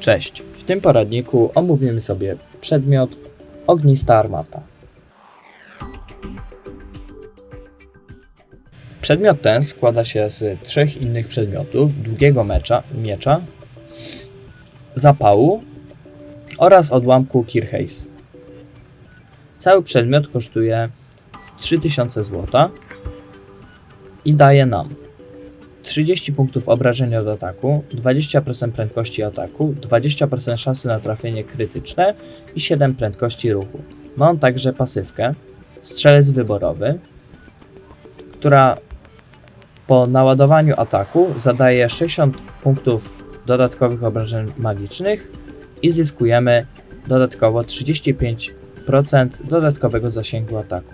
Cześć, w tym poradniku omówimy sobie przedmiot ognista armata. Przedmiot ten składa się z trzech innych przedmiotów: długiego mecza, miecza, zapału oraz odłamku Kirchheis. Cały przedmiot kosztuje 3000 zł i daje nam 30 punktów obrażenia od ataku, 20% prędkości ataku, 20% szansy na trafienie krytyczne i 7 prędkości ruchu. Ma on także pasywkę strzelec wyborowy, która po naładowaniu ataku zadaje 60 punktów dodatkowych obrażeń magicznych i zyskujemy dodatkowo 35% dodatkowego zasięgu ataku.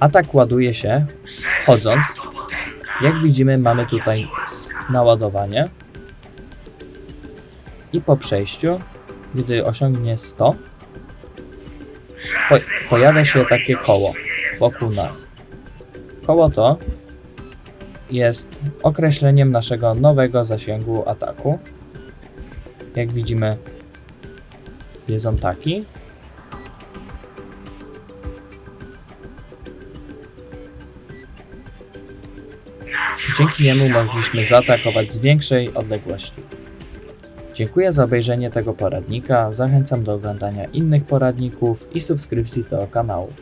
Atak ładuje się chodząc jak widzimy, mamy tutaj naładowanie. I po przejściu, gdy osiągnie 100, po pojawia się takie koło wokół nas. Koło to jest określeniem naszego nowego zasięgu ataku. Jak widzimy, jest on taki. Dzięki niemu mogliśmy zaatakować z większej odległości. Dziękuję za obejrzenie tego poradnika, zachęcam do oglądania innych poradników i subskrypcji do kanału.